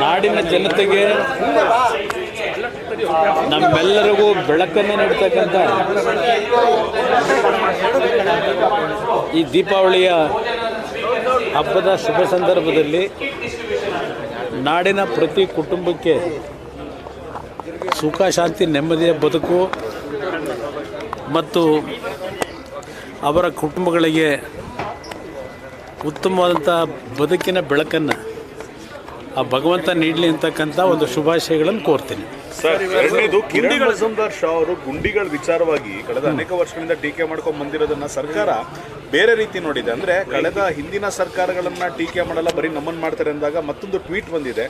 ನಾಡಿನ ಜನತೆಗೆ ನಮ್ಮೆಲ್ಲರಿಗೂ ಬೆಳಕನ್ನು ನೀಡ್ತಕ್ಕಂಥ ಈ ದೀಪಾವಳಿಯ ಹಬ್ಬದ ಶುಭ ಸಂದರ್ಭದಲ್ಲಿ ನಾಡಿನ ಪ್ರತಿ ಕುಟುಂಬಕ್ಕೆ ಸುಖ, ಶಾಂತಿ, ನೆಮ್ಮದಿಯ ಬದುಕು ಮತ್ತು ಅವರ ಕುಟುಂಬಗಳಿಗೆ ಉತ್ತಮವಾದಂಥ ಬದುಕಿನ ಬೆಳಕನ್ನು ಆ ಭಗವಂತ ನೀಡಲಿ ಅಂತಕ್ಕಂಥ ಒಂದು ಶುಭಾಶಯಗಳನ್ನು ಕೋರ್ತೀನಿ. ಸರ್, ಎರಡನೇದು ಕಿರಣ್ ಮಜುಮ್ದಾರ್ ಶಾ ಅವರು ಗುಂಡಿಗಳ ವಿಚಾರವಾಗಿ ಕಳೆದ ಅನೇಕ ವರ್ಷಗಳಿಂದ ಟೀಕೆ ಮಾಡ್ಕೊಂಡು ಬಂದಿರೋದನ್ನ ಸರ್ಕಾರ ಬೇರೆ ರೀತಿ ನೋಡಿದೆ. ಅಂದ್ರೆ ಕಳೆದ ಹಿಂದಿನ ಸರ್ಕಾರಗಳನ್ನ ಟೀಕೆ ಮಾಡಲ್ಲ, ಬರೀ ನಮ್ಮನ್ ಮಾಡ್ತಾರೆ ಅಂದಾಗ ಮತ್ತೊಂದು ಟ್ವೀಟ್ ಬಂದಿದೆ.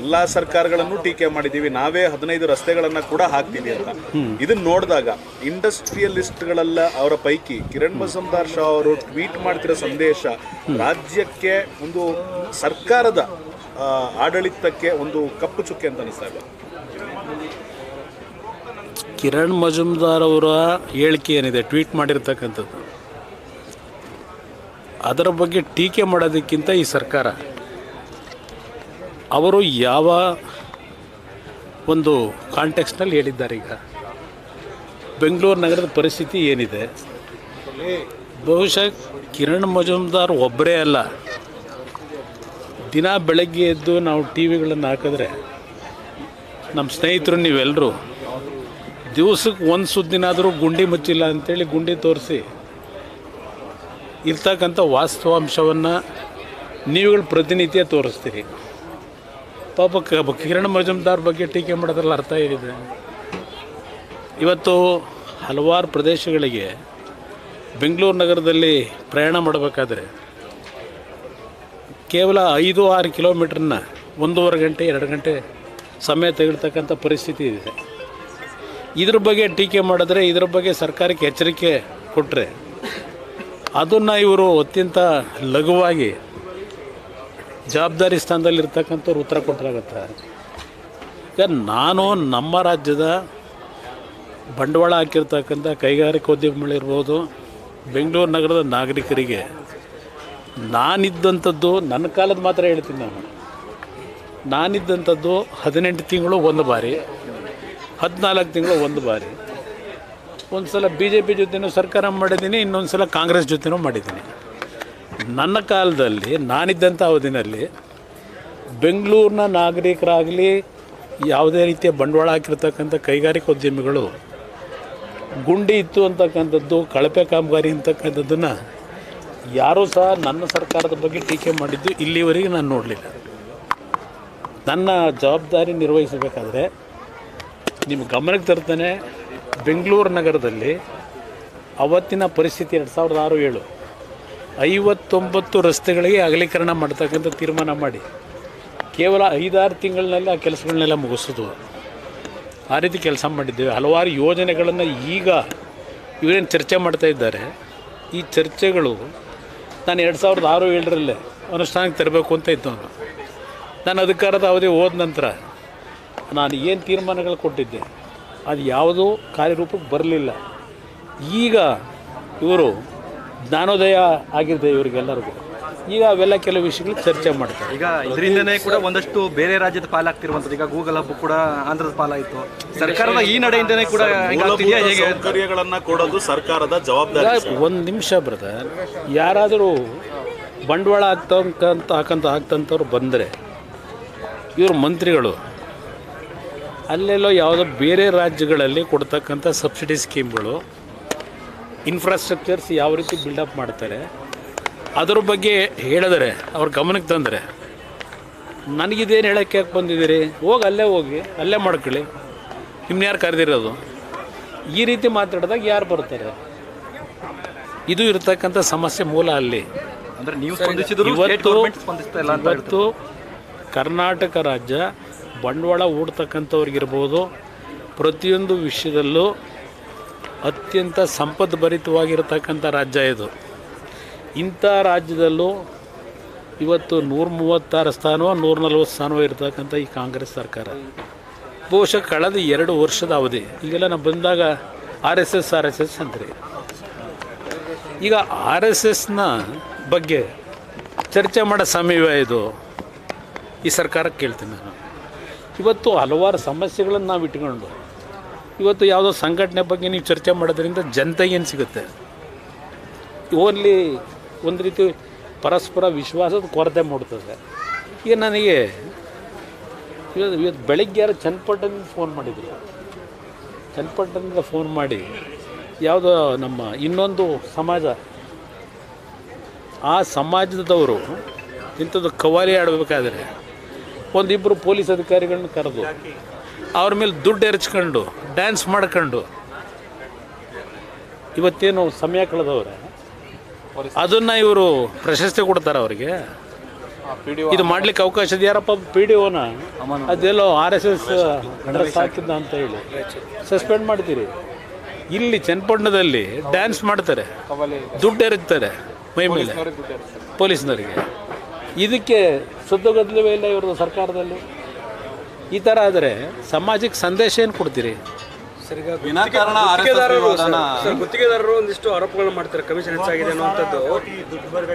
ಎಲ್ಲಾ ಸರ್ಕಾರಗಳನ್ನು ಟೀಕೆ ಮಾಡಿದೀವಿ. ನಾವೇ ಹದಿನೈದು ರಸ್ತೆಗಳನ್ನ ಕೂಡ ಹಾಕ್ತೀವಿ ಅಂತ. ಇದನ್ನ ನೋಡಿದಾಗ ಇಂಡಸ್ಟ್ರಿಯಲಿಸ್ಟ್ಗಳೆಲ್ಲ ಅವರ ಪೈಕಿ ಕಿರಣ್ ಮಜುಮ್ದಾರ್ ಶಾ ಅವರು ಟ್ವೀಟ್ ಮಾಡ್ತಿರೋ ಸಂದೇಶ ರಾಜ್ಯಕ್ಕೆ ಒಂದು ಸರ್ಕಾರದ ಆಡಳಿತಕ್ಕೆ ಒಂದು ಕಪ್ಪು ಚುಕ್ಕೆ ಅಂತ ಅನಿಸ್ತಾ ಇಲ್ಲ ಕಿರಣ್ ಮಜುಮ್ದಾರ್ ಅವರ ಹೇಳಿಕೆ ಏನಿದೆ? ಟ್ವೀಟ್ ಮಾಡಿರ್ತಕ್ಕಂಥದ್ದು. ಅದರ ಬಗ್ಗೆ ಟೀಕೆ ಮಾಡೋದಕ್ಕಿಂತ ಈ ಸರ್ಕಾರ, ಅವರು ಯಾವ ಒಂದು ಕಾಂಟೆಕ್ಸ್ನಲ್ಲಿ ಹೇಳಿದ್ದಾರೆ ಈಗ? ಬೆಂಗಳೂರು ನಗರದ ಪರಿಸ್ಥಿತಿ ಏನಿದೆ? ಬಹುಶಃ ಕಿರಣ್ ಮಜುಮ್ದಾರ್ ಒಬ್ಬರೇ ಅಲ್ಲ. ದಿನ ಬೆಳಗ್ಗೆ ಎದ್ದು ನಾವು ಟಿ ವಿಗಳನ್ನು ಹಾಕಿದ್ರೆ ನಮ್ಮ ಸ್ನೇಹಿತರು ನೀವೆಲ್ಲರೂ ದಿವಸಕ್ಕೆ ಒಂದು ಸುದ್ದಿನಾದರೂ ಗುಂಡಿ ಮುಚ್ಚಿಲ್ಲ ಅಂತೇಳಿ ಗುಂಡಿ ತೋರಿಸಿ ಇರ್ತಕ್ಕಂಥ ವಾಸ್ತವಾಂಶವನ್ನು ನೀವುಗಳು ಪ್ರತಿನಿತ್ಯ ತೋರಿಸ್ತೀರಿ. ಪಾಪ ಕಿರಣ್ ಮಜುಮ್ದಾರ್ ಬಗ್ಗೆ ಟೀಕೆ ಮಾಡೋದ್ರಲ್ಲಿ ಅರ್ಥ ಏನಿದೆ? ಇವತ್ತು ಹಲವಾರು ಪ್ರದೇಶಗಳಿಗೆ ಬೆಂಗಳೂರು ನಗರದಲ್ಲಿ ಪ್ರಯಾಣ ಮಾಡಬೇಕಾದ್ರೆ ಕೇವಲ ಐದು ಆರು ಕಿಲೋಮೀಟ್ರನ್ನ ಒಂದೂವರೆ ಗಂಟೆ, ಎರಡು ಗಂಟೆ ಸಮಯ ತೆಗೆಳ್ತಕ್ಕಂಥ ಪರಿಸ್ಥಿತಿ ಇದೆ. ಇದ್ರ ಬಗ್ಗೆ ಟೀಕೆ ಮಾಡಿದ್ರೆ ಇದ್ರ ಬಗ್ಗೆ ಸರ್ಕಾರಕ್ಕೆ ಎಚ್ಚರಿಕೆ ಕೊಟ್ಟರೆ ಅದನ್ನು ಇವರು ಅತ್ಯಂತ ಲಘುವಾಗಿ ಜವಾಬ್ದಾರಿ ಸ್ಥಾನದಲ್ಲಿರ್ತಕ್ಕಂಥವ್ರು ಉತ್ತರ ಕೊಟ್ಟರಾಗತ್ತೆ ಈಗ ನಾನು ನಮ್ಮ ರಾಜ್ಯದ ಬಂಡವಾಳ ಹಾಕಿರ್ತಕ್ಕಂಥ ಕೈಗಾರಿಕೋದ್ಯಮಿಗಳಿರ್ಬೋದು, ಬೆಂಗಳೂರು ನಗರದ ನಾಗರಿಕರಿಗೆ ನಾನಿದ್ದಂಥದ್ದು ನನ್ನ ಕಾಲದ ಮಾತ್ರ ಹೇಳ್ತೀನಿ ನಾನು. ನಾನಿದ್ದಂಥದ್ದು ಹದಿನೆಂಟು ತಿಂಗಳು ಒಂದು ಬಾರಿ, ಹದಿನಾಲ್ಕು ತಿಂಗಳು ಒಂದು ಬಾರಿ. ಒಂದು ಸಲ ಬಿ ಜೆ ಪಿ ಜೊತೆನೂ ಸರ್ಕಾರ ಮಾಡಿದ್ದೀನಿ ಇನ್ನೊಂದು ಸಲ ಕಾಂಗ್ರೆಸ್ ಜೊತೆನೂ ಮಾಡಿದ್ದೀನಿ. ನನ್ನ ಕಾಲದಲ್ಲಿ, ನಾನಿದ್ದಂಥ ಅವಧಿನಲ್ಲಿ ಬೆಂಗಳೂರಿನ ನಾಗರಿಕರಾಗಲಿ, ಯಾವುದೇ ರೀತಿಯ ಬಂಡವಾಳ ಹಾಕಿರ್ತಕ್ಕಂಥ ಕೈಗಾರಿಕೋದ್ಯಮಿಗಳು ಗುಂಡಿ ಇತ್ತು ಅಂತಕ್ಕಂಥದ್ದು, ಕಳಪೆ ಕಾಮಗಾರಿ ಅಂತಕ್ಕಂಥದ್ದನ್ನು ಯಾರೂ ಸಹ ನನ್ನ ಸರ್ಕಾರದ ಬಗ್ಗೆ ಟೀಕೆ ಮಾಡಿದ್ದು ಇಲ್ಲಿವರೆಗೆ ನಾನು ನೋಡಲಿಲ್ಲ. ನನ್ನ ಜವಾಬ್ದಾರಿ ನಿರ್ವಹಿಸಬೇಕಾದ್ರೆ ನಿಮ್ಮ ಗಮನಕ್ಕೆ ತರ್ತಾನೆ ಬೆಂಗಳೂರು ನಗರದಲ್ಲಿ ಅವತ್ತಿನ ಪರಿಸ್ಥಿತಿ ಎರಡು ಸಾವಿರದ ಆರು ಏಳು. ಐವತ್ತೊಂಬತ್ತು ರಸ್ತೆಗಳಿಗೆ ಅಗಲೀಕರಣ ಮಾಡ್ತಕ್ಕಂಥ ತೀರ್ಮಾನ ಮಾಡಿ. ಕೇವಲ ಐದಾರು ತಿಂಗಳಿನಲ್ಲಿ ಆ ಕೆಲಸಗಳನ್ನೆಲ್ಲ ಮುಗಿಸೋದು ಆ ರೀತಿ ಕೆಲಸ ಮಾಡಿದ್ದೇವೆ. ಹಲವಾರು ಯೋಜನೆಗಳನ್ನು ಈಗ ಇವರೇನು ಚರ್ಚೆ ಮಾಡ್ತಾ ಇದ್ದಾರೆ. ಈ ಚರ್ಚೆಗಳು ನಾನು ಎರಡು ಸಾವಿರದ ಆರು ಏಳರಲ್ಲಿ ಅನುಷ್ಠಾನಕ್ಕೆ ತರಬೇಕು ಅಂತ ಇದ್ದವನು ನಾನು ಅಧಿಕಾರದ ಅವಧಿ ಹೋದ ನಂತರ ನಾನು ಏನು ತೀರ್ಮಾನಗಳು ಕೊಟ್ಟಿದ್ದೆ, ಅದು ಯಾವುದೂ ಕಾರ್ಯರೂಪಕ್ಕೆ ಬರಲಿಲ್ಲ. ಈಗ ಇವರು ಜ್ಞಾನೋದಯ ಆಗಿದೆ ಇವರಿಗೆಲ್ಲರಿಗೂ. ಈಗ ಅವೆಲ್ಲ ಕೆಲವು ವಿಷಯಗಳು ಚರ್ಚೆ ಮಾಡ್ತಾರೆ. ಈಗ ಇದರಿಂದನೇ ಕೂಡ ಒಂದಷ್ಟು ಬೇರೆ ರಾಜ್ಯದ ಪಾಲಾಗ್ತಿರುವಂಥದ್ದು. ಈಗ ಗೂಗಲ್ ಹಬ್ಬ ಕೂಡ ಆಂಧ್ರದ ಪಾಲಾಯಿತು. ಸರ್ಕಾರದ ಈ ನಡೆಯಿಂದನೇ ಕೂಡ ಹಿಂಗಾಗ್ತಿದ್ಯಾ ಹೇಗೆ ಸೌಕರ್ಯಗಳನ್ನ ಕೊಡೋದು ಸರ್ಕಾರದ ಜವಾಬ್ದಾರಿ ಒಂದು ನಿಮಿಷ ಬ್ರದರ್ ಯಾರಾದರೂ ಬಂಡವಾಳ ಹಾಕ್ತಂಕಂತ ಹಾಕಂತ ಆಗ್ತಂಥವ್ರು ಬಂದರೆ ಇವರು ಮಂತ್ರಿಗಳು ಅಲ್ಲೆಲ್ಲೋ ಯಾವುದೋ ಬೇರೆ ರಾಜ್ಯಗಳಲ್ಲಿ ಕೊಡ್ತಕ್ಕಂಥ ಸಬ್ಸಿಡಿ ಸ್ಕೀಮ್ಗಳು ಇನ್ಫ್ರಾಸ್ಟ್ರಕ್ಚರ್ಸ್ ಯಾವ ರೀತಿ ಬಿಲ್ಡಪ್ ಮಾಡ್ತಾರೆ ಅದ್ರ ಬಗ್ಗೆ ಹೇಳಿದರೆ ಅವ್ರ ಗಮನಕ್ಕೆ ತಂದರೆ ನನಗಿದೇನು ಹೇಳೋಕ್ಕೆ ಯಾಕೆ ಬಂದಿದ್ದೀರಿ? ಹೋಗಿ ಅಲ್ಲೇ ಹೋಗಿ ಅಲ್ಲೇ ಮಾಡ್ಕೊಳ್ಳಿ. ನಿಮ್ಮನ್ನ ಯಾರು ಕರೆದಿರೋದು? ಈ ರೀತಿ ಮಾತಾಡಿದಾಗ ಯಾರು ಬರ್ತಾರೆ? ಇದು ಇರತಕ್ಕಂಥ ಸಮಸ್ಯೆ ಮೂಲ ಅಲ್ಲಿ. ಅಂದರೆ ನೀವು ಇವತ್ತು ಇವತ್ತು ಕರ್ನಾಟಕ ರಾಜ್ಯ ಬಂಡವಾಳ ಹೂಡ್ತಕ್ಕಂಥವ್ರಿಗಿರ್ಬೋದು ಪ್ರತಿಯೊಂದು ವಿಷಯದಲ್ಲೂ ಅತ್ಯಂತ ಸಂಪದ್ಭರಿತವಾಗಿರತಕ್ಕಂಥ ರಾಜ್ಯ ಇದು. ಇಂಥ ರಾಜ್ಯದಲ್ಲೂ ಇವತ್ತು ನೂರ ಮೂವತ್ತಾರು ಸ್ಥಾನವೋ ನೂರ ನಲ್ವತ್ತು ಸ್ಥಾನವೋ ಇರ್ತಕ್ಕಂಥ ಈ ಕಾಂಗ್ರೆಸ್ ಸರ್ಕಾರ. ಬಹುಶಃ ಕಳೆದ ಎರಡು ವರ್ಷದ ಅವಧಿ. ಈಗೆಲ್ಲ ನಾವು ಬಂದಾಗ R S S, R S S ಅಂದ್ರಿ ಈಗ ಆರ್ ಎಸ್ ಎಸ್ನ ಬಗ್ಗೆ ಚರ್ಚೆ ಮಾಡೋ ಸಮಯವೇ ಇದು? ಈ ಸರ್ಕಾರಕ್ಕೆ ಕೇಳ್ತೀನಿ ನಾನು. ಇವತ್ತು ಹಲವಾರು ಸಮಸ್ಯೆಗಳನ್ನು ನಾವು ಇಟ್ಕೊಂಡು, ಇವತ್ತು ಯಾವುದೋ ಸಂಘಟನೆ ಬಗ್ಗೆ ನೀವು ಚರ್ಚೆ ಮಾಡೋದ್ರಿಂದ ಜನತೆಗೆ ಏನು ಸಿಗುತ್ತೆ? ಓನ್ಲಿ ಒಂದು ರೀತಿ ಪರಸ್ಪರ ವಿಶ್ವಾಸದ ಕೊರತೆ ಮೂಡ್ತದೆ. ಈಗ ನನಗೆ ಇವತ್ತು ಇವತ್ತು ಬೆಳಗ್ಗೆ ಯಾರು ಚನ್ನಪಟ್ಟಣದಿಂದ ಫೋನ್ ಮಾಡಿದ್ರು. ಚನ್ನಪಟ್ಟಣದಿಂದ ಫೋನ್ ಮಾಡಿ ಯಾವುದೋ ನಮ್ಮ ಇನ್ನೊಂದು ಸಮಾಜ, ಆ ಸಮಾಜದವರು ಇಂಥದ್ದು ಕವಾಲಿ ಆಡಬೇಕಾದ್ರೆ ಒಂದಿಬ್ಬರು ಪೊಲೀಸ್ ಅಧಿಕಾರಿಗಳನ್ನ ಕರೆದು ಅವ್ರ ಮೇಲೆ ದುಡ್ಡು ಎರಚ್ಕೊಂಡು ಡ್ಯಾನ್ಸ್ ಮಾಡ್ಕೊಂಡು ಇವತ್ತೇನು ಸಮಯ ಕಳೆದವ್ರೆ? ಅದನ್ನು ಇವರು ಪ್ರಶಸ್ತಿ ಕೊಡ್ತಾರೆ ಅವರಿಗೆ. ಇದು ಮಾಡ್ಲಿಕ್ಕೆ ಅವಕಾಶ ಇದೆ. ಯಾರಪ್ಪ ಪಿ ಡಿ ಓನ ಅದೆಲ್ಲೋ ಆರ್ ಎಸ್ ಎಸ್ ಹಾಕಿದ್ದ ಅಂತ ಹೇಳಿ. ಸಸ್ಪೆಂಡ್ ಮಾಡ್ತೀರಿ. ಇಲ್ಲಿ ಚನ್ನಪಟ್ಟಣದಲ್ಲಿ ಡ್ಯಾನ್ಸ್ ಮಾಡ್ತಾರೆ. ದುಡ್ಡು ಎರಿತಾರೆ ಮೈ ಮೇಲೆ. ಪೊಲೀಸ್ನವರಿಗೆ ಇದಕ್ಕೆ ಸುದ್ದಗದ್ದಲವೇ ಇಲ್ಲ ಇವ್ರದ್ದು ಸರ್ಕಾರದಲ್ಲಿ? ಈ ಥರ ಆದರೆ ಸಮಾಜಕ್ಕೆ ಸಂದೇಶ ಏನು ಕೊಡ್ತೀರಿ? ವಿನಾಕಾರಣ ಆರ್ ಸರ್ ಗುತ್ತಿಗೆದಾರರು ಒಂದಿಷ್ಟು ಆರೋಪಗಳನ್ನ ಮಾಡ್ತಾರೆ ಕಮಿಷನ್ ಹೆಚ್ಚಾಗಿದೆ ಅನ್ನುವಂಥದ್ದು.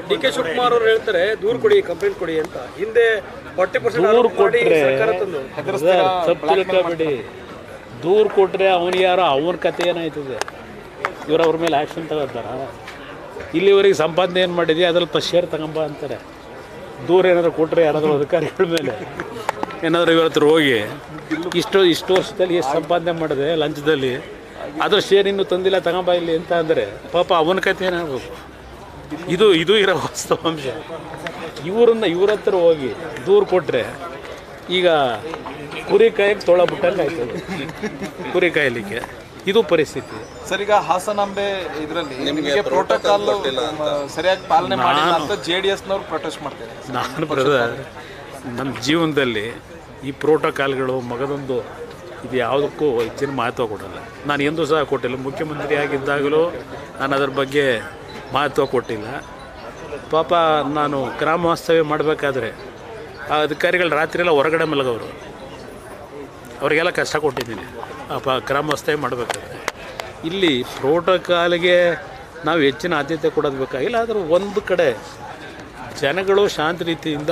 ಡಿ ಕೆ ಶಿವಕುಮಾರ್ ಅವರು ಹೇಳ್ತಾರೆ ದೂರು ಕೊಡಿ ಕಂಪ್ಲೇಂಟ್ ಕೊಡಿ ಅಂತ. ಹಿಂದೆ ಫಾರ್ಟಿ ದೂರು ಪರ್ಸೆಂಟ್ ಕೊಟ್ಟರೆ ಸರ್ಕಾರ ತಂದು. ತಪ್ಪು ತಿಳ್ಕೊಬೇಡಿ ದೂರು ಕೊಟ್ಟರೆ ಅವನು ಯಾರೋ ಅವನ ಕತೆ ಏನಾಯ್ತದೆ ಇವರು ಅವ್ರ ಮೇಲೆ ಆ್ಯಕ್ಷನ್ ತಗೋತಾರ? ಇಲ್ಲಿವರೆಗೆ ಸಂಪಾದನೆ ಏನು ಮಾಡಿದ್ಯಾ? ಅದ್ರಲ್ಲಿ ಫಸ್ಟ್ ಶೇರ್ ತಗೊಂಬ ಅಂತಾರೆ. ದೂರ ಏನಾದರೂ ಕೊಟ್ಟರೆ ಯಾರಾದರೂ ಅಧಿಕಾರಿಗಳ ಮೇಲೆ. ಏನಾದರೂ ಇವ್ರ ಹತ್ರ ಹೋಗಿ ಇಷ್ಟು ಇಷ್ಟು ವರ್ಷದಲ್ಲಿ ಎಷ್ಟು ಸಂಪಾದನೆ ಮಾಡಿದೆ ಲಂಚದಲ್ಲಿ ಅದ್ರ ಶೇರ್ ಇನ್ನೂ ತಂದಿಲ್ಲ ತಗೊಂಬ ಇಲ್ಲಿ ಅಂತ ಅಂದರೆ ಪಾಪ ಅವನ ಕತೆ ಏನಾಗಬೇಕು? ಇದು ಇದು ಇರೋ ವಾಸ್ತವಾಂಶ ಇವರನ್ನ ಇವ್ರ ಹತ್ರ ಹೋಗಿ ದೂರು ಕೊಟ್ಟರೆ ಈಗ ಕುರಿ ಕಾಯಕ್ಕೆ ತೊಳ ಬಿಟ್ಟಂಗೆ ಆಯ್ತದೆ ಕುರಿ ಕಾಯಲಿಕ್ಕೆ. ಇದು ಪರಿಸ್ಥಿತಿ. ಸರ್ ಈಗ ಹಾಸನಾಂಬೆ ಇದರಲ್ಲಿ ನಿಮಗೆ ಪ್ರೋಟೋಕಾಲ್ ಸರಿಯಾಗಿ ಪಾಲನೆ ಮಾಡಿಲ್ಲ ಅಂತ ಜೆ ಡಿ ಎಸ್ನವ್ರು ಪ್ರೊಟೆಸ್ಟ್ ಮಾಡ್ತಾರೆ ನಾನು ಬ್ರದರ್ ನಮ್ಮ ಜೀವನದಲ್ಲಿ ಈ ಪ್ರೋಟೋಕಾಲ್ಗಳು ಮಗದೊಂದು ಇದು ಯಾವುದಕ್ಕೂ ಹೆಚ್ಚಿನ ಮಹತ್ವ ಕೊಡಲ್ಲ. ನಾನು ಎಂದೂ ಸಹ ಕೊಟ್ಟಿಲ್ಲ. ಮುಖ್ಯಮಂತ್ರಿ ಆಗಿದ್ದಾಗಲೂ ನಾನು ಅದರ ಬಗ್ಗೆ ಮಹತ್ವ ಕೊಟ್ಟಿಲ್ಲ. ಪಾಪ ನಾನು ಗ್ರಾಮ ವಾಸ್ತವ್ಯ ಮಾಡಬೇಕಾದ್ರೆ ಆ ಅಧಿಕಾರಿಗಳು ರಾತ್ರಿ ಎಲ್ಲ ಹೊರಗಡೆ ಮಲಗವರು ಅವರಿಗೆಲ್ಲ ಕಷ್ಟ ಕೊಟ್ಟಿದ್ದೀನಿ. ಪಾಪ ಗ್ರಾಮ ವಾಸ್ತವ್ಯ ಮಾಡಬೇಕಾದ್ರೆ. ಇಲ್ಲಿ ಪ್ರೋಟೋಕಾಲ್ಗೆ ನಾವು ಹೆಚ್ಚಿನ ಆದ್ಯತೆ ಕೊಡೋದು ಬೇಕಾಗಿಲ್ಲ ಆದರೂ ಒಂದು ಕಡೆ ಜನಗಳು ಶಾಂತ ರೀತಿಯಿಂದ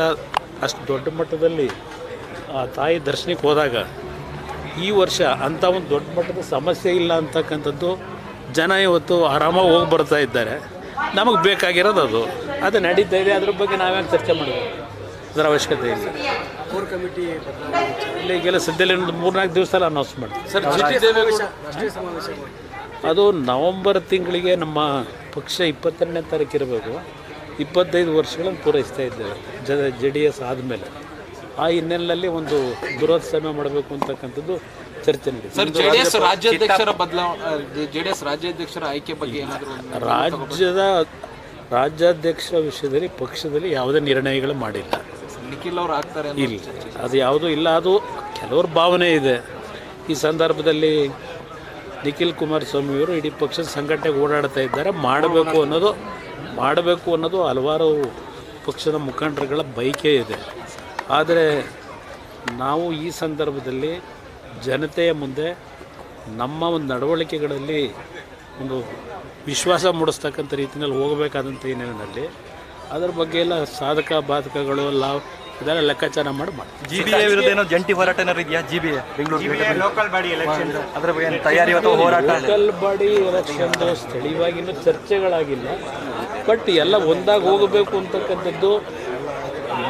ಅಷ್ಟು ದೊಡ್ಡ ಮಟ್ಟದಲ್ಲಿ ಆ ತಾಯಿ ದರ್ಶನಕ್ಕೆ ಹೋದಾಗ ಈ ವರ್ಷ ಅಂಥ ಒಂದು ದೊಡ್ಡ ಮಟ್ಟದ ಸಮಸ್ಯೆ ಇಲ್ಲ ಅಂತಕ್ಕಂಥದ್ದು ಜನ ಇವತ್ತು ಆರಾಮಾಗಿ ಹೋಗಿ ಬರ್ತಾ ಇದ್ದಾರೆ. ನಮಗೆ ಬೇಕಾಗಿರೋದು ಅದು. ಅದು ನಡೀತಾ ಇದೆ. ಅದ್ರ ಬಗ್ಗೆ ನಾವ್ಯಾಕೆ ಚರ್ಚೆ ಮಾಡಬೇಕು? ಅದರ ಅವಶ್ಯಕತೆ ಇಲ್ಲ. ಕೋರ್ ಕಮಿಟಿ ಇಲ್ಲಿ ಈಗೆಲ್ಲ ಸದ್ಯದಲ್ಲಿ ಒಂದು ಮೂರ್ನಾಲ್ಕು ದಿವಸದಲ್ಲಿ ಅನೌನ್ಸ್ ಮಾಡ್ತೀವಿ. ಸರ್ ಅದು ನವಂಬರ್ ತಿಂಗಳಿಗೆ ನಮ್ಮ ಪಕ್ಷ ಇಪ್ಪತ್ತೆರಡನೇ ತಾರೀಕು ಇರಬೇಕು. ಇಪ್ಪತ್ತೈದು ವರ್ಷಗಳನ್ನು ಪೂರೈಸ್ತಾ ಇದ್ದೇವೆ ಜ ಜೆ ಡಿ ಎಸ್ ಆದಮೇಲೆ. ಆ ಹಿನ್ನೆಲೆಯಲ್ಲಿ ಒಂದು ಬೃಹತ್ ಮಾಡಬೇಕು ಅಂತಕ್ಕಂಥದ್ದು ಚರ್ಚೆ ನಡೆಸಿದೆ ರಾಜ್ಯಾಧ್ಯಕ್ಷರ ಬದಲಾವಣೆ ರಾಜ್ಯಾಧ್ಯಕ್ಷರ ಆಯ್ಕೆ ಬಗ್ಗೆ ಏನಾದರೂ ರಾಜ್ಯದ ರಾಜ್ಯಾಧ್ಯಕ್ಷ ವಿಷಯದಲ್ಲಿ ಪಕ್ಷದಲ್ಲಿ ಯಾವುದೇ ನಿರ್ಣಯಗಳು ಮಾಡಿಲ್ಲ. ನಿಖಿಲ್ ಅವರು ಆಗ್ತಾರೆ ಇಲ್ಲ ಅದು ಯಾವುದೂ ಇಲ್ಲ ಅದು ಕೆಲವ್ರ ಭಾವನೆ ಇದೆ. ಈ ಸಂದರ್ಭದಲ್ಲಿ ನಿಖಿಲ್ ಕುಮಾರಸ್ವಾಮಿಯವರು ಇಡೀ ಪಕ್ಷದ ಸಂಘಟನೆಗೆ ಓಡಾಡ್ತಾ ಇದ್ದಾರೆ ಮಾಡಬೇಕು ಅನ್ನೋದು ಮಾಡಬೇಕು ಅನ್ನೋದು ಹಲವಾರು ಪಕ್ಷದ ಮುಖಂಡರುಗಳ ಬಯಕೆ ಇದೆ. ಆದರೆ ನಾವು ಈ ಸಂದರ್ಭದಲ್ಲಿ ಜನತೆಯ ಮುಂದೆ ನಮ್ಮ ಒಂದು ನಡವಳಿಕೆಗಳಲ್ಲಿ ಒಂದು ವಿಶ್ವಾಸ ಮೂಡಿಸ್ತಕ್ಕಂಥ ರೀತಿಯಲ್ಲಿ ಹೋಗಬೇಕಾದಂಥ ಹಿನ್ನೆಲೆಯಲ್ಲಿ ಅದರ ಬಗ್ಗೆ ಎಲ್ಲ ಸಾಧಕ ಬಾಧಕಗಳು ಲಾಭ ಇದೆಲ್ಲ ಲೆಕ್ಕಾಚಾರ ಮಾಡಿ ಮಾಡ್ತೀವಿ. ಜಿ ಬಿ ಎ ವಿರುದ್ಧ ಏನೋ ಜಂಟಿ ಹೋರಾಟ ಏನಾದ್ರು ಇದೆಯಾ G B A Bengaluru local body election ಅದರ ಬಗ್ಗೆ ತಯಾರಿ ಅಥವಾ ಹೋರಾಟ ಲೋಕಲ್ ಬಾಡಿ ಎಲೆಕ್ಷನ್ದು ಸ್ಥಳೀಯವಾಗಿ ಇನ್ನೂ ಚರ್ಚೆಗಳಾಗಿಲ್ಲ. ಬಟ್ ಎಲ್ಲ ಒಂದಾಗಿ ಹೋಗಬೇಕು ಅಂತಕ್ಕಂಥದ್ದು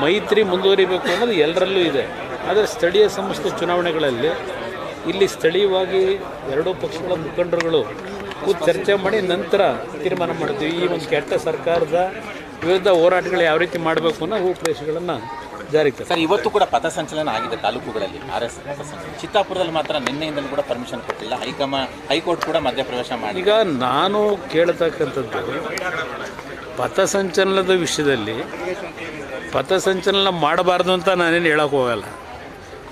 ಮೈತ್ರಿ ಮುಂದುವರಿಬೇಕು ಅನ್ನೋದು ಎಲ್ಲರಲ್ಲೂ ಇದೆ. ಆದರೆ ಸ್ಥಳೀಯ ಸಂಸ್ಥೆ ಚುನಾವಣೆಗಳಲ್ಲಿ ಇಲ್ಲಿ ಸ್ಥಳೀಯವಾಗಿ ಎರಡೂ ಪಕ್ಷಗಳ ಮುಖಂಡರುಗಳು ಚರ್ಚೆ ಮಾಡಿ ನಂತರ ತೀರ್ಮಾನ ಮಾಡ್ತೀವಿ. ಈ ಒಂದು ಕೆಟ್ಟ ಸರ್ಕಾರದ ವಿರುದ್ಧ ಹೋರಾಟಗಳು ಯಾವ ರೀತಿ ಮಾಡಬೇಕು ಅನ್ನೋ ರೂಪುರೇಷೆಗಳನ್ನು ಜಾರಿಗೆ ಸರ್ ಇವತ್ತು ಕೂಡ ಪಥಸಂಚಲನ ಆಗಿದೆ ತಾಲೂಕುಗಳಲ್ಲಿ ಆರ್ ಎಸ್ ಪಥಸಂಚಲನ. ಚಿತ್ತಾಪುರದಲ್ಲಿ ಮಾತ್ರ ನಿನ್ನೆಯಿಂದಲೂ ಕೂಡ ಪರ್ಮಿಷನ್ ಕೊಟ್ಟಿಲ್ಲ. ಹೈಕಮ ಹೈಕೋರ್ಟ್ ಕೂಡ ಮಧ್ಯಪ್ರವೇಶ ಮಾಡಿ ಈಗ ನಾನು ಕೇಳ್ತಕ್ಕಂಥದ್ದು ಪಥಸಂಚಲನದ ವಿಷಯದಲ್ಲಿ ಪಥಸಂಚಲನ ಮಾಡಬಾರ್ದು ಅಂತ ನಾನೇನು ಹೇಳೋಕೆ ಹೋಗಲ್ಲ.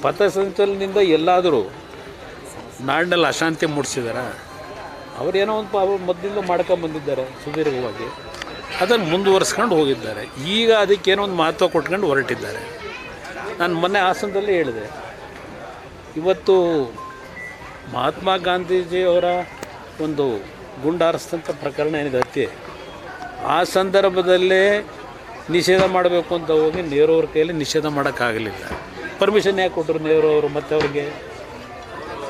ಪಥಸಂಚಲನದಿಂದ ಎಲ್ಲಾದರೂ ನಾಡಿನಲ್ಲಿ ಅಶಾಂತಿ ಮೂಡಿಸಿದಾರ? ಅವರೇನೋ ಒಂದು ಪಾಪ ಮೊದಲಿಂದ ಮಾಡ್ಕೊಂಬಂದಿದ್ದಾರೆ ಸುದೀರ್ಘವಾಗಿ. ಅದನ್ನು ಮುಂದುವರಿಸ್ಕೊಂಡು ಹೋಗಿದ್ದಾರೆ. ಈಗ ಅದಕ್ಕೇನೋ ಒಂದು ಮಹತ್ವ ಕೊಟ್ಕೊಂಡು ಹೊರಟಿದ್ದಾರೆ. ನಾನು ಮೊನ್ನೆ ಹಾಸನದಲ್ಲಿ ಹೇಳಿದೆ. ಇವತ್ತು ಮಹಾತ್ಮ ಗಾಂಧೀಜಿಯವರ ಒಂದು ಗುಂಡಾರಿಸಿದಂಥ ಪ್ರಕರಣ ಏನಿದೆ ಹತ್ಯೆ ಆ ಸಂದರ್ಭದಲ್ಲೇ ನಿಷೇಧ ಮಾಡಬೇಕು ಅಂತ ಹೋಗಿ ನೆಹರು ಅವ್ರ ಕೈಯಲ್ಲಿ ನಿಷೇಧ ಮಾಡೋಕ್ಕಾಗಲಿಲ್ಲ. ಪರ್ಮಿಷನ್ ಯಾಕೆ ಕೊಟ್ಟರು ನೆಹರು ಅವರು ಮತ್ತೆ ಅವ್ರಿಗೆ?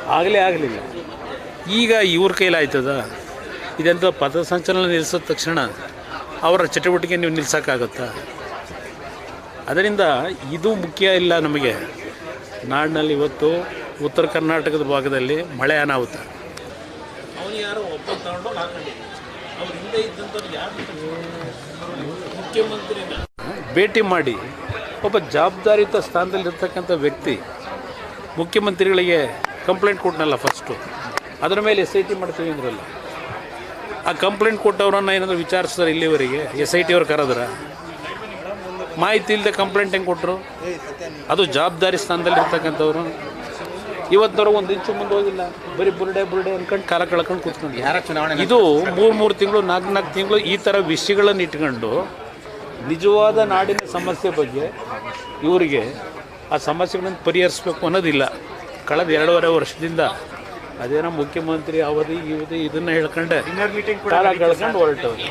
ಆಗಲೇ ಆಗಲಿಲ್ಲ. ಈಗ ಇವ್ರ ಕೈಲಾಯ್ತದ? ಇದೆಂಥ ಪಥ ಪಥಸಂಚಲನ ನಿಲ್ಲಿಸಿದ ತಕ್ಷಣ ಅವರ ಚಟುವಟಿಕೆ ನೀವು ನಿಲ್ಲಿಸೋಕ್ಕಾಗತ್ತಾ ಅದರಿಂದ ಇದು ಮುಖ್ಯ ಇಲ್ಲ ನಮಗೆ. ನಾಡಿನಲ್ಲಿ ಇವತ್ತು ಉತ್ತರ ಕರ್ನಾಟಕದ ಭಾಗದಲ್ಲಿ ಮಳೆ ಅನಾಹುತ. ಭೇಟಿ ಮಾಡಿ ಒಬ್ಬ ಜವಾಬ್ದಾರಿಯುತ ಸ್ಥಾನದಲ್ಲಿರ್ತಕ್ಕಂಥ ವ್ಯಕ್ತಿ ಮುಖ್ಯಮಂತ್ರಿಗಳಿಗೆ ಕಂಪ್ಲೇಂಟ್ ಕೊಟ್ಟನಲ್ಲ ಫಸ್ಟು ಅದರ ಮೇಲೆ ಎಸ್ ಐ ಟಿ ಮಾಡ್ತೀವಿ ಅಂದ್ರಲ್ಲ ಆ ಕಂಪ್ಲೇಂಟ್ ಕೊಟ್ಟವ್ರನ್ನ ಏನಾದರೂ ವಿಚಾರಿಸ್ತಾರೆ ಇಲ್ಲಿವರೆಗೆ? ಎಸ್ ಐ ಟಿ ಅವ್ರು ಕರೆದ್ರ? ಮಾಹಿತಿ ಇಲ್ಲದೆ ಕಂಪ್ಲೇಂಟ್ ಹೆಂಗೆ ಕೊಟ್ಟರು ಅದು ಜವಾಬ್ದಾರಿ ಸ್ಥಾನದಲ್ಲಿರ್ತಕ್ಕಂಥವ್ರು. ಇವತ್ತವ್ರು ಒಂದು ಇಂಚು ಮುಂದೆ ಹೋಗಿಲ್ಲ. ಬರೀ ಬುರುಡೆ ಬುರುಡೆ ಅನ್ಕೊಂಡು ಕಾಲ ಕಳ್ಕೊಂಡು ಕೂತ್ಕೊಂಡು ಯಾರ ಚುನಾವಣೆ ಇದು ಮೂರು ಮೂರು ತಿಂಗಳು ನಾಲ್ಕು ನಾಲ್ಕು ತಿಂಗಳು ಈ ಥರ ವಿಷಯಗಳನ್ನು ಇಟ್ಕೊಂಡು ನಿಜವಾದ ನಾಡಿನ ಸಮಸ್ಯೆ ಬಗ್ಗೆ ಇವರಿಗೆ ಆ ಸಮಸ್ಯೆಗಳನ್ನು ಪರಿಹರಿಸಬೇಕು ಅನ್ನೋದಿಲ್ಲ. ಕಳೆದ ಎರಡೂವರೆ ವರ್ಷದಿಂದ ಅದೇನೋ ಮುಖ್ಯಮಂತ್ರಿ ಅವಧಿ ಇವಧಿ ಇದನ್ನ ಹೇಳ್ಕೊಂಡೆ. ಕಾಲ ಕಳ್ಕೊಂಡು ಹೊರಟವ್ರು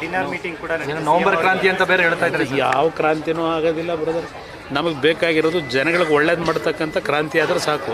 ನವೆಂಬರ್ ಕ್ರಾಂತಿ ಅಂತ ಬೇರೆ ಹೇಳ್ತಾ ಇದ್ದಾರೆ ಯಾವ ಕ್ರಾಂತಿನೂ ಆಗೋದಿಲ್ಲ ಬ್ರದರ್ ನಮಗೆ ಬೇಕಾಗಿರೋದು ಜನಗಳಿಗೆ ಒಳ್ಳೇದು ಮಾಡ್ತಕ್ಕಂಥ ಕ್ರಾಂತಿ ಆದರೆ ಸಾಕು.